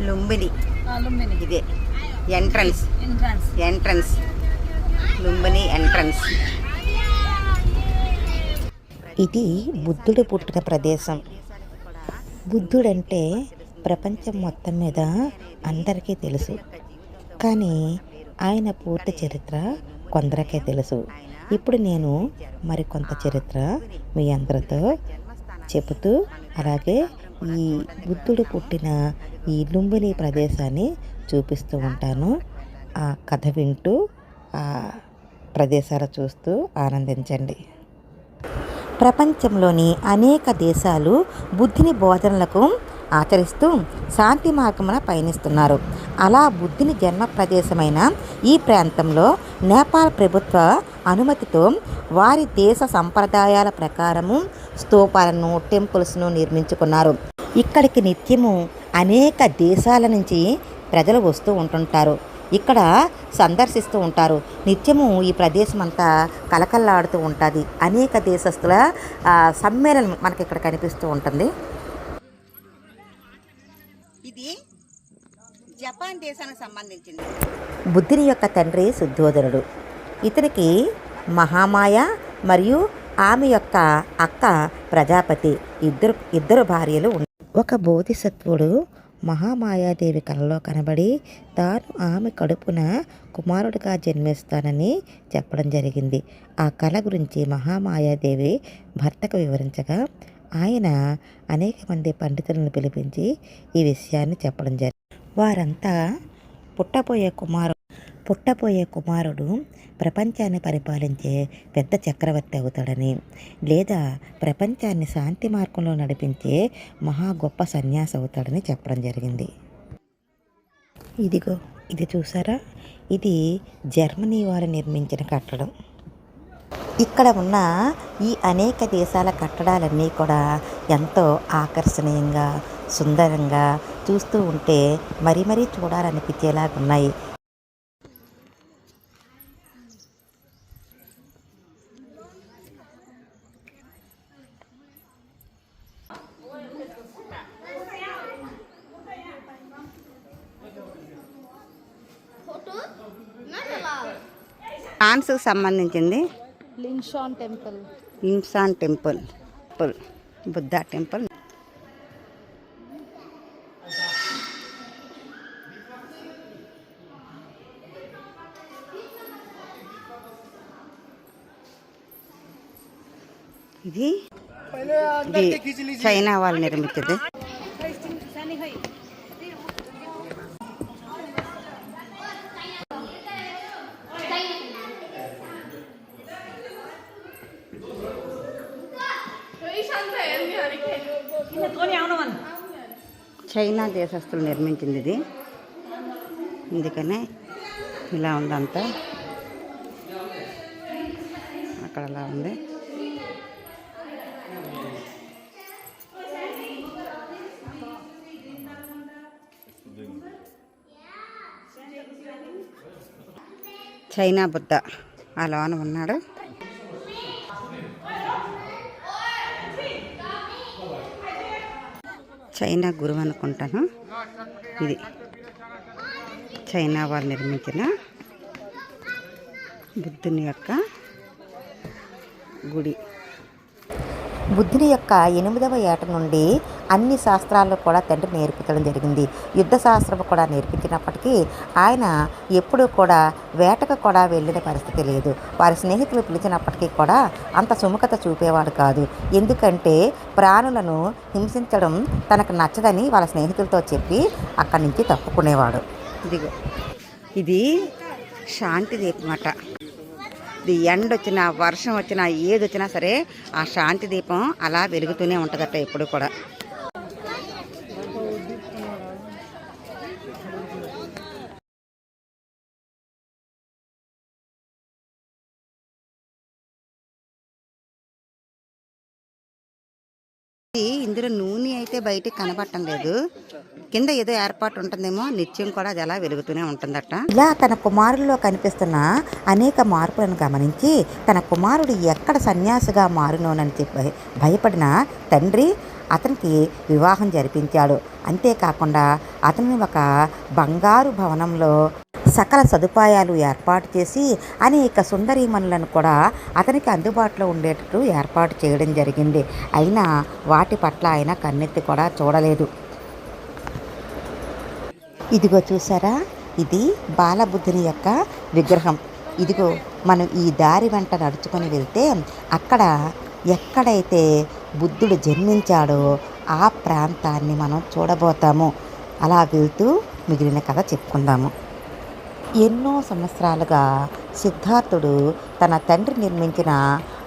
లుంబిని. లుంబిని. ఇదే entrance entrance entrance Lumbini entrance ఇది బుద్ధుడు పుట్టిన ప్రదేశం. బుద్ధుడంటే ప్రపంచం మొత్తం మీద అందరికీ తెలుసు. కానీ ఆయన పూర్తి చరిత్ర కొందరికే తెలుసు. ఇప్పుడు నేను మరికొంత చరిత్ర మీ అందరితో చెబుతూ అలాగే ఈ బుద్ధుడు పుట్టిన ఈ లుంబిని ప్రదేశాన్ని చూపిస్తూ ఉంటాను. ఆ కథ వింటూ ఆ ప్రదేశాలు చూస్తూ ఆనందించండి. ప్రపంచంలోని అనేక దేశాలు బుద్ధిని బోధనలకు ఆచరిస్తూ శాంతి మార్గమున పయనిస్తున్నారు. అలా బుద్ధిని జన్మ ప్రదేశమైన ఈ ప్రాంతంలో నేపాల్ ప్రభుత్వ అనుమతితో వారి దేశ సంప్రదాయాల ప్రకారము స్తూపాలను టెంపుల్స్ను నిర్మించుకున్నారు. ఇక్కడికి నిత్యము అనేక దేశాల నుంచి ప్రజలు వస్తూ ఉంటుంటారు. ఇక్కడ సందర్శిస్తూ ఉంటారు. నిత్యము ఈ ప్రదేశం అంతా కలకల్లాడుతూ ఉంటుంది. అనేక దేశస్తుల సమ్మేళనం మనకి ఇక్కడ కనిపిస్తూ ఉంటుంది. ఇది జపాన్ దేశానికి సంబంధించింది. బుద్ధుని యొక్క తండ్రి శుద్ధోదనుడు ఇతనికి మహామాయ మరియు ఆమె యొక్క అక్క ప్రజాపతి ఇద్దరు ఇద్దరు భార్యలు ఒక బోధిసత్వుడు మహామాయాదేవి కలలో కనబడి తాను ఆమె కడుపున కుమారుడిగా జన్మిస్తానని చెప్పడం జరిగింది. ఆ కళ గురించి మహామాయాదేవి భర్తకు వివరించగా ఆయన అనేక మంది పండితులను పిలిపించి ఈ విషయాన్ని చెప్పడం జరిగింది. వారంతా పుట్టబోయే కుమారు పుట్టబోయే కుమారుడు ప్రపంచాన్ని పరిపాలించే పెద్ద చక్రవర్తి అవుతాడని లేదా ప్రపంచాన్ని శాంతి మార్గంలో నడిపించే మహా గొప్ప సన్యాసి అవుతాడని చెప్పడం జరిగింది. ఇదిగో ఇది చూసారా? ఇది జర్మనీ వారు నిర్మించిన కట్టడం. ఇక్కడ ఉన్న ఈ అనేక దేశాల కట్టడాలన్నీ కూడా ఎంతో ఆకర్షణీయంగా సుందరంగా చూస్తూ ఉంటే మరీ మరీ చూడాలనిపించేలాగా ఉన్నాయి ఫ్రాన్స్కి సంబంధించింది? Lingshan temple. Insaan temple. Temple. Buddha temple. ఇది ఇది చైనా వాళ్ళు నిర్మించింది. చైనా దేశస్తులు నిర్మించింది ఇది అందుకనే ఇలా ఉందంతా. అక్కడ అలా ఉంది. చైనా బుద్ధ. ఆ లోన ఉన్నాడు. చైనా గురువు అనుకుంటాను. ఇది చైనా వాళ్ళు నిర్మించిన బుద్ధుని యొక్క గుడి. బుద్ధుని యొక్క ఎనిమిదవ ఏట నుండి అన్ని శాస్త్రాల్లో కూడా తండ్రి నేర్పించడం జరిగింది. యుద్ధ శాస్త్రం కూడా నేర్పించినప్పటికీ ఆయన ఎప్పుడూ కూడా వేటకు కూడా వెళ్ళిన పరిస్థితి లేదు. వారి స్నేహితులు పిలిచినప్పటికీ కూడా అంత సుముఖత చూపేవాడు కాదు. ఎందుకంటే ప్రాణులను హింసించడం తనకు నచ్చదని వాళ్ళ స్నేహితులతో చెప్పి అక్కడి నుంచి తప్పుకునేవాడు. ఇదిగో ఇది శాంతి దీపమాట. ఇది ఎండ వచ్చినా వర్షం వచ్చినా ఏది వచ్చినా సరే ఆ శాంతి దీపం అలా వెలుగుతూనే ఉంటుందట ఎప్పుడు కూడా. ఇందులో నూనె అయితే బయటికి కనబడటం లేదు. కింద ఏదో ఏర్పాటు ఉంటుందేమో నిత్యం కూడా అది అలా వెలుగుతూనే ఉంటుందట. ఇలా తన కుమారుల్లో కనిపిస్తున్న అనేక మార్పులను గమనించి తన కుమారుడు ఎక్కడ సన్యాసిగా మారునోనని చెప్పి భయపడిన తండ్రి అతనికి వివాహం జరిపించాడు. అంతేకాకుండా అతన్ని ఒక బంగారు భవనంలో సకల సదుపాయాలు ఏర్పాటు చేసి అనేక సుందరీమణులను కూడా అతనికి అందుబాటులో ఉండేటట్టు ఏర్పాటు చేయడం జరిగింది. అయినా వాటి పట్ల ఆయన కన్నెత్తి కూడా చూడలేదు. ఇదిగో చూసారా? ఇది బాలబుద్ధుని యొక్క విగ్రహం. ఇదిగో మనం ఈ దారి వెంట నడుచుకొని వెళ్తే అక్కడ ఎక్కడైతే బుద్ధుడు జన్మించాడో ఆ ప్రాంతాన్ని మనం చూడబోతాము. అలా వెళ్తూ మిగిలిన కథ చెప్పుకుందాము. ఎన్నో సంవత్సరాలుగా సిద్ధార్థుడు తన తండ్రి నిర్మించిన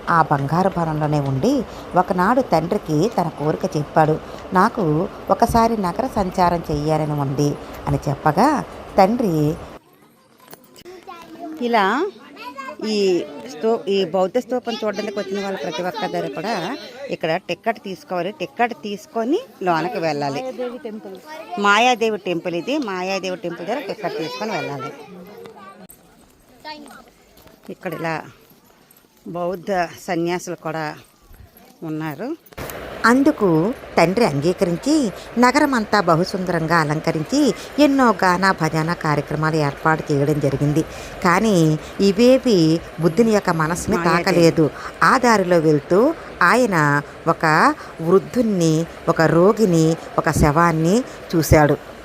ఆ బంగారు భవనంలోనే ఉండి ఒకనాడు తండ్రికి తన కోరిక చెప్పాడు. నాకు ఒకసారి నగర సంచారం చెయ్యాలని ఉంది అని చెప్పగా తండ్రి ఇలా ఈ sto ఈ బౌద్ధ స్తూపం చూడడానికి వచ్చిన వాళ్ళు ప్రతి ఒక్కరు కూడా ఇక్కడ టిక్కెట్ తీసుకోవాలి. టిక్కెట్ తీసుకొని లోనకి వెళ్ళాలి. మాయాదేవి టెంపుల్ ఇది. మాయాదేవి టెంపుల్ దగ్గర టిక్కెట్ తీసుకొని వెళ్ళాలి. ఇక్కడ ఇలా బౌద్ధ సన్యాసులు కూడా ఉన్నారు. అందుకు తండ్రి అంగీకరించి నగరమంతా బహుసుందరంగా అలంకరించి ఎన్నో గానా భజన కార్యక్రమాలు ఏర్పాటు చేయడం జరిగింది. కానీ ఇవేవి బుద్ధుని యొక్క మనసుని తాకలేదు. ఆ దారిలో వెళ్తూ ఆయన ఒక వృద్ధుణ్ణి ఒక రోగిని ఒక శవాన్ని చూశాడు.